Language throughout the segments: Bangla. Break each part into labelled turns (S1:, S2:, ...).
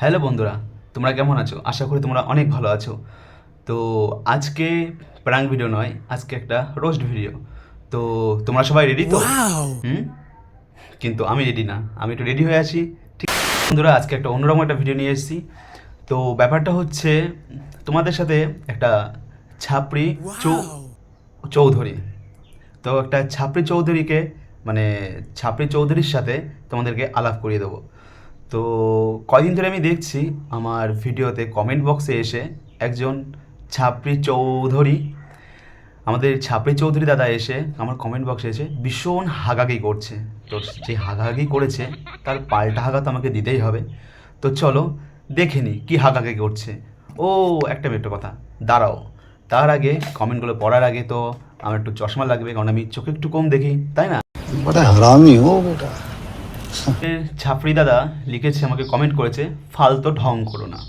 S1: হ্যালো বন্ধুরা তোমরা কেমন আছো? আশা করি তোমরা অনেক ভালো আছো। তো আজকে প্রাং ভিডিও নয় আজকে একটা রোস্ট ভিডিও তো তোমরা সবাই রেডি তো? হুম? কিন্তু আমি রেডি না আমি একটু রেডি হয়ে আছি। ঠিক বন্ধুরা আজকে একটা অন্যরকম একটা ভিডিও নিয়ে এসেছি। তো ব্যাপারটা হচ্ছে তোমাদের সাথে একটা ছাপড়ি চৌ চৌধুরী। তো একটা ছাপড়ি চৌধুরীকে মানে ছাপড়ি চৌধুরীর সাথে তোমাদেরকে আলাপ করিয়ে দেবো। তো কয়দিন ধরে আমি দেখছি আমার ভিডিওতে কমেন্ট বক্সে এসে একজন ছাপড়ি চৌধুরী, আমাদের ছাপড়ি চৌধুরী দাদা এসে আমার কমেন্ট বক্সে এসে ভীষণ হাগাগি করছে। তো যে হাগাগি করেছে, তার পাল্টা হাগা তো আমাকে দিতেই হবে। তো চলো দেখে নি কী হাগাগি করছে। ও, একটা মেট্রো কথা, দাঁড়াও। তার আগে কমেন্টগুলো পড়ার আগে তো আমার একটু চশমা লাগবে, কারণ আমি চোখে একটু কম দেখি, তাই না?
S2: হারামি ও
S1: বেটা। ছাপড়ি দাদা লিখেছে, আমাকে কমেন্ট করেছে, ফালতু ঢং করো না।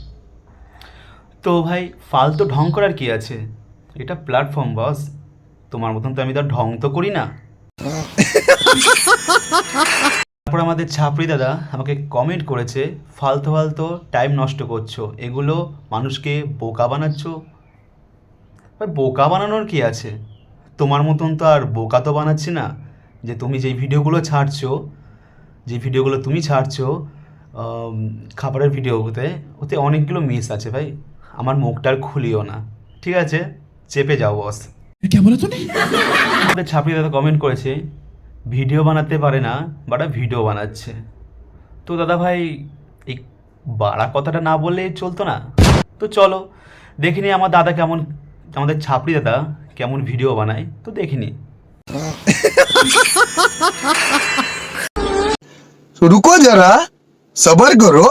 S1: তো ভাই, ফালতু ঢং করার কি আছে? এটা প্ল্যাটফর্ম বস তোমার মতন তো আমি তো ঢং তো করি না। তারপর আমাদের ছাপড়ি দাদা আমাকে কমেন্ট করেছে, ফালতু ফালতু টাইম নষ্ট করছ। এগুলো মানুষকে বোকা বানাচ্ছ? ভাই, বোকা বানানোর কি আছে? তোমার মতন তো আর বোকা তো বানাচ্ছি না, যে তুমি যেই ভিডিওগুলো ছাড়ছো যে ভিডিওগুলো তুমি ছাড়ছো খাবারের ভিডিওতে ওতে অনেকগুলো মিস আছে ভাই। আমার মুখটা আর খুলিও না। ঠিক আছে? চেপে যাও বস ছাপড়ি দাদা কমেন্ট করেছে ভিডিও বানাতে পারে না বাট ভিডিও বানাচ্ছে। তো দাদা ভাই এই বাড়া কথাটা না বললে চলতো না? তো চলো দেখে নি আমার দাদা কেমন আমাদের ছাপড়ি দাদা কেমন ভিডিও বানায়। তো দেখে নি
S2: तो रुको जरा सबर करो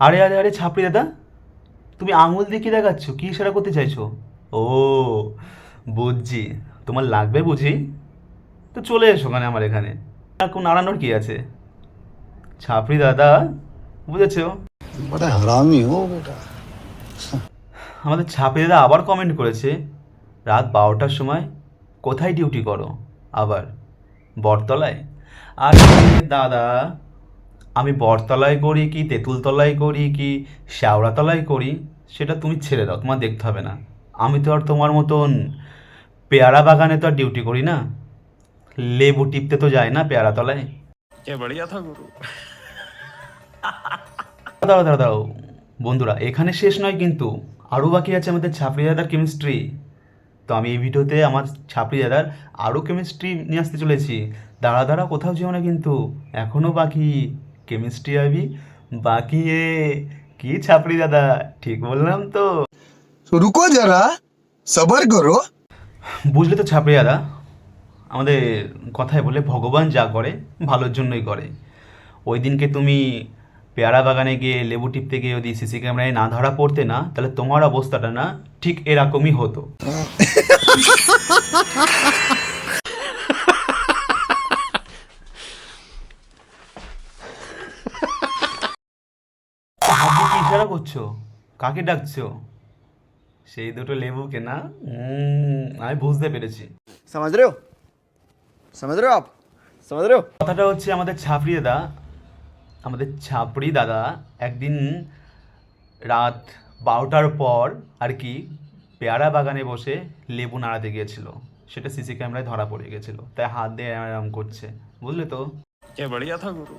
S1: আরে আরে আরে ছাপড়ি দাদা তুমি আঙুল দিয়ে কি দেখাচ্ছ কি ইশারা করতে চাইছো ও বুঝছি তোমার লাগবে বুঝি তো চলে এসো ওখানে আমার এখানে আর কোন নাড়ানোর কি আছে ছাপড়ি দাদা বুঝেছো
S2: बड़ा हरामी हो बेटा
S1: আমাদের ছাপড়ি দাদা আবার কমেন্ট করেছে রাত বারোটার সময় কোথায় ডিউটি করো আবার বটতলায়? আর দাদা আমি বটতলায় করি কি তেঁতুলতলায় করি কি শ্যাওড়াতলায় করি সেটা তুমি ছেড়ে দাও তোমার দেখতে হবে না। আমি তো আর তোমার মতন পেয়ারা বাগানে তো আর ডিউটি করি না। লেবু টিপতে তো যায় না পেয়ারা তলায় দাঁড়াও দাঁড়াও দাঁড়াও। বন্ধুরা এখানে শেষ নয় কিন্তু। আরও বাকি আছে আমাদের ছাপড়িদাদার কেমিস্ট্রি তো আমি এই ভিডিওতে আমার ছাপড়ি দাদার আরও কেমিস্ট্রি নিয়ে আসতে চলেছি। দাঁড়া দাঁড়া কোথাও যেও না কিন্তু। এখনও বাকি। কেমিস্ট্রি আবি বাকি এ। কি ছাপড়ি দাদা? ঠিক বললাম তো
S2: রুকো যারা সবার করো।
S1: বুঝলে তো ছাপড়ি দাদা আমাদের কথায় বলে ভগবান যা করে ভালোর জন্যই করে। ওই দিনকে তুমি পেয়ারা বাগানে গিয়ে লেবু টিপতে গিয়ে যদি সিসি ক্যামেরায় না ধরা পড়তে না তাহলে তোমার অবস্থাটা না ঠিক এরকমই হতো। ইশারা করছ? কাকে ডাকছো? সেই দুটো লেবুকে না? আমি বুঝতে পেরেছি।
S3: সমাজ রেও সমাজ রেও আপ সমাজ রেও।
S1: কথাটা হচ্ছে আমাদের ছাপড়িয়ে দা আমাদের ছাপড়ি দাদা একদিন রাত বারোটার পর আর কি পেয়ারা বাগানে বসে লেবু নাড়াতে গিয়েছিল। সেটা সিসি ক্যামেরায় ধরা পড়ে গেছিল তাই হাত দিয়ে আরাম করছে। বুঝলে তো?
S4: গুরু?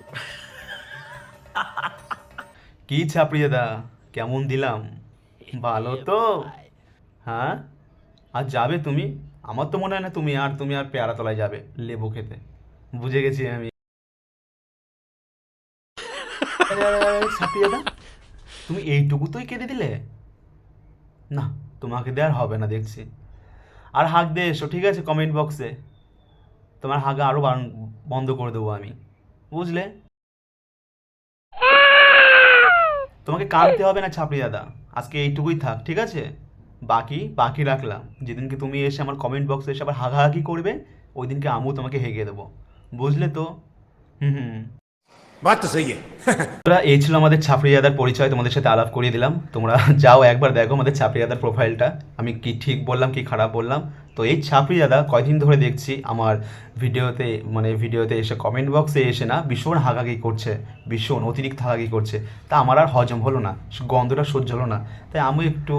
S1: কি ছাপড়ি দাদা? কেমন দিলাম? ভালো তো? হ্যাঁ? আর যাবে তুমি? আমার তো মনে হয় না তুমি আর তুমি আর পেয়ারা তলায় যাবে লেবু খেতে। বুঝে গেছি আমি। আরে, আরে, আরে, ছাপড়ি দাদা তুমি এইটুকু তোই কেঁদে দিলে। না তোমাকে দেওয়ার হবে না দেখছি। আর হাঁক দিয়ে এসো ঠিক আছে কমেন্ট বক্সে তোমার হাগা আরও বন্ধ করে দেবো আমি। বুঝলে? তোমাকে কাঁদতে হবে না ছাপড়ি দাদা। আজকে এইটুকুই থাক ঠিক আছে? বাকি বাকি রাখলাম। যেদিনকে তুমি এসে আমার কমেন্ট বক্সে এসে আবার হাগাহাগি করবে ওই দিনকে আমু তোমাকে হেগে দেবো। বুঝলে তো? হুম হুম।
S4: বাত তো সহি
S1: তোমরা এই ছিল আমাদের ছাপড়িয়াদার পরিচয় তোমাদের সাথে আলাপ করিয়ে দিলাম। তোমরা যাও একবার দেখো আমাদের ছাপড়িয়াদার প্রোফাইলটা। আমি কি ঠিক বললাম কি খারাপ বললাম? তো এই ছাপড়িয়াদা কয়দিন ধরে দেখছি আমার ভিডিওতে মানে ভিডিওতে এসে কমেন্ট বক্সে এসে না ভীষণ হাগাগি করছে ভীষণ অতিরিক্ত হাগাগি করছে। তা আমার আর হজম হলো না গন্ধটা সহ্য হলো না। তাই আমি একটু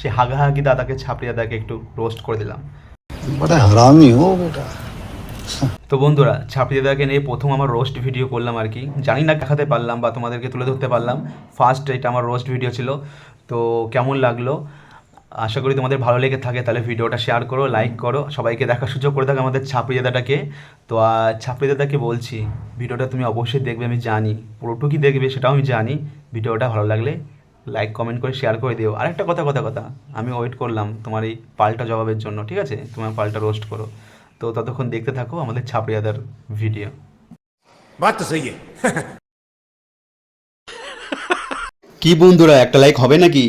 S1: সেই হাগাহাগি দাদাকে ছাপড়িয়াদাকে একটু রোস্ট করে দিলাম।
S2: বড় হারামি ও। বেটা
S1: তো বন্ধুরা ছাপড়ি দাদাকে নিয়ে প্রথম আমার রোস্ট ভিডিও করলাম আর কি। জানি না দেখাতে পারলাম বা তোমাদেরকে তুলে ধরতে পারলাম। ফার্স্ট এটা আমার রোস্ট ভিডিও ছিল। তো কেমন লাগল? আশা করি তোমাদের ভালো লেগে থাকে। তাহলে ভিডিওটা শেয়ার করো লাইক করো। সবাইকে দেখার সুযোগ করে থাকো আমাদের ছাপড়ি দাদাটাকে তো আহ, ছাপড়ি দাদাকে বলছি ভিডিওটা তুমি অবশ্যই দেখবে আমি জানি। পুরোটুকুই দেখবে সেটাও আমি জানি। ভিডিওটা ভালো লাগলে লাইক কমেন্ট করে শেয়ার করে দিও। আরেকটা কথা কথা কথা। আমি ওয়েট করলাম তোমার এই পাল্টা জবাবের জন্য ঠিক আছে? তোমার পাল্টা রোস্ট করো। তো ততক্ষণ দেখতে থাকো আমাদের ছাপড়িয়াদার ভিডিও।
S4: বাচ্চা সেই
S1: কি বন্ধুরা একটা লাইক হবে নাকি?